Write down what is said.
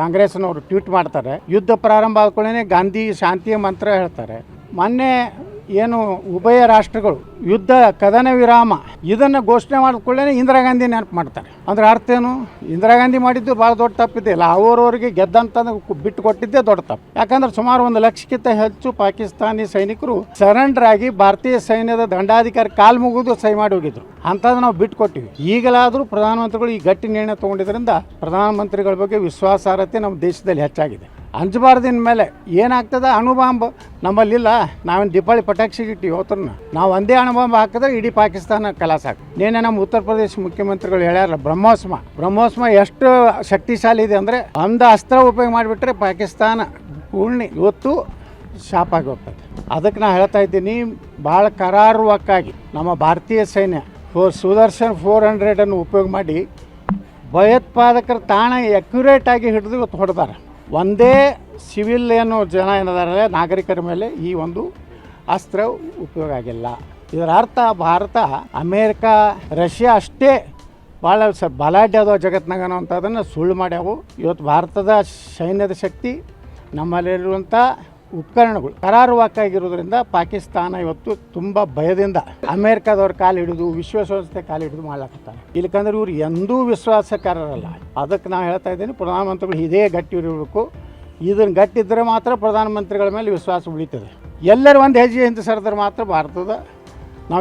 ಕಾಂಗ್ರೆಸ್ನವರು ಟ್ವೀಟ್ ಮಾಡ್ತಾರೆ ಯುದ್ಧ ಪ್ರಾರಂಭ ಆದ ಕೂಡಲೇ ಗಾಂಧಿ ಶಾಂತಿಯ ಮಂತ್ರ ಹೇಳ್ತಾರೆ. ಮೊನ್ನೆ ಏನು ಉಭಯ ರಾಷ್ಟ್ರಗಳು ಯುದ್ಧ ಕದನ ವಿರಾಮ ಇದನ್ನು ಘೋಷಣೆ ಮಾಡಿಕೊಳ್ಳೇ ಇಂದಿರಾ ಗಾಂಧಿ ನೆನಪು ಮಾಡ್ತಾರೆ. ಅಂದ್ರೆ ಅರ್ಥ ಏನು? ಇಂದಿರಾ ಗಾಂಧಿ ಮಾಡಿದ್ದು ಭಾಳ ದೊಡ್ಡ ತಪ್ಪಿದೆಯಲ್ಲ ಅವರವರಿಗೆ ಗೆದ್ದಂತ ಬಿಟ್ಟು ಕೊಟ್ಟಿದ್ದೇ ದೊಡ್ಡ ತಪ್ಪು. ಯಾಕಂದ್ರೆ ಸುಮಾರು ಒಂದು ಲಕ್ಷಕ್ಕಿಂತ ಹೆಚ್ಚು ಪಾಕಿಸ್ತಾನಿ ಸೈನಿಕರು ಸರೆಂಡರ್ ಆಗಿ ಭಾರತೀಯ ಸೈನ್ಯದ ದಂಡಾಧಿಕಾರಿ ಕಾಲ್ ಮುಗಿದು ಸಹಿ ಮಾಡಿ ಹೋಗಿದ್ರು. ಅಂಥದ್ದು ನಾವು ಬಿಟ್ಟು ಕೊಟ್ಟಿವಿ. ಈಗಲಾದರೂ ಪ್ರಧಾನಮಂತ್ರಿಗಳು ಈ ಗಟ್ಟಿ ನಿರ್ಣಯ ತಗೊಂಡಿದ್ರಿಂದ ಪ್ರಧಾನಮಂತ್ರಿಗಳ ಬಗ್ಗೆ ವಿಶ್ವಾಸಾರ್ಹತೆ ನಮ್ಮ ದೇಶದಲ್ಲಿ ಹೆಚ್ಚಾಗಿದೆ. ಅಂಜಬಾರ್ದಿನ ಮೇಲೆ ಏನಾಗ್ತದೆ? ಅಣುಬಾಂಬ್ ನಮ್ಮಲ್ಲಿಲ್ಲ. ನಾವೇನು ದೀಪಾವಳಿ ಪಟಾಕ್ಷಿಗೆ ಇಟ್ಟಿವಿ ಹೋತ್ರನ್ನ ನಾವು ಒಂದೇ ಅಣುಬಾಂಬ್ ಹಾಕಿದ್ರೆ ಇಡೀ ಪಾಕಿಸ್ತಾನ ಕಲಾಸ ಹಾಕಿ ನೇನೆ ನಮ್ಮ ಉತ್ತರ ಪ್ರದೇಶ ಮುಖ್ಯಮಂತ್ರಿಗಳು ಹೇಳ್ಯಾರ ಬ್ರಹ್ಮೋಸ್ಮ. ಬ್ರಹ್ಮೋಸ್ಮ ಎಷ್ಟು ಶಕ್ತಿಶಾಲಿ ಇದೆ ಅಂದರೆ ಒಂದು ಅಸ್ತ್ರ ಉಪಯೋಗ ಮಾಡಿಬಿಟ್ರೆ ಪಾಕಿಸ್ತಾನ ಪೂರ್ಣಿ ಇವತ್ತು ಶಾಪ್ ಆಗಿ ಹೋಗ್ತದೆ ಅದಕ್ಕೆ ನಾನು ಹೇಳ್ತಾ ಇದ್ದೀನಿ ಭಾಳ ಕರಾರುವಕ್ಕಾಗಿ ನಮ್ಮ ಭಾರತೀಯ ಸೈನ್ಯ ಫೋರ್ ಸುದರ್ಶನ್ ಫೋರ್ ಹಂಡ್ರೆಡನ್ನು ಉಪಯೋಗ ಮಾಡಿ ಭಯೋತ್ಪಾದಕರ ತಾಣ ಅಕ್ಯುರೇಟ್ ಆಗಿ ಹಿಡಿದು ಇವತ್ತು ಹೊಡೆದಾರೆ. ಒಂದೇ ಸಿವಿಲ್ ಏನು ಜನ ಏನಿದಾರೆ ನಾಗರಿಕರ ಮೇಲೆ ಈ ಒಂದು ಅಸ್ತ್ರ ಉಪಯೋಗ ಆಗಿಲ್ಲ. ಇದರ ಅರ್ಥ ಭಾರತ, ಅಮೇರಿಕ, ರಷ್ಯಾ ಅಷ್ಟೇ ಭಾಳ ಸ ಬಲಾಢ್ಯ ಅದಾವ ಜಗತ್ನಾಗ ಅನ್ನೋಂಥದ್ದನ್ನು ಸುಳ್ಳು ಮಾಡ್ಯಾವು. ಇವತ್ತು ಭಾರತದ ಸೈನ್ಯದ ಶಕ್ತಿ ನಮ್ಮಲ್ಲಿರುವಂಥ ಉಪಕರಣಗಳು ಕರಾರುವಾಕ್ಕಾಗಿರೋದ್ರಿಂದ ಪಾಕಿಸ್ತಾನ ಇವತ್ತು ತುಂಬ ಭಯದಿಂದ ಅಮೆರಿಕದವ್ರ ಕಾಲು ಹಿಡಿದು ವಿಶ್ವಸಂಸ್ಥೆ ಕಾಲು ಹಿಡಿದು ಮಾಡ್ಲಾಕತ್ತಾರೆ ಇಲ್ಲಕಂದ್ರೆ ಇವ್ರು ಎಂದೂ ವಿಶ್ವಾಸಕಾರರಲ್ಲ. ಅದಕ್ಕೆ ನಾನು ಹೇಳ್ತಾ ಇದ್ದೀನಿ, ಪ್ರಧಾನಮಂತ್ರಿಗಳು ಇದೇ ಗಟ್ಟಿ ಇರಬೇಕು ಇದನ್ನು ಗಟ್ಟಿದ್ದರೆ ಮಾತ್ರ ಪ್ರಧಾನಮಂತ್ರಿಗಳ ಮೇಲೆ ವಿಶ್ವಾಸ ಉಳಿತದೆ. ಎಲ್ಲರೂ ಒಂದು ಹೆಜ್ಜೆ ಹಿಂದೆ ಸರಿದ್ರೆ ಮಾತ್ರ ಭಾರತದ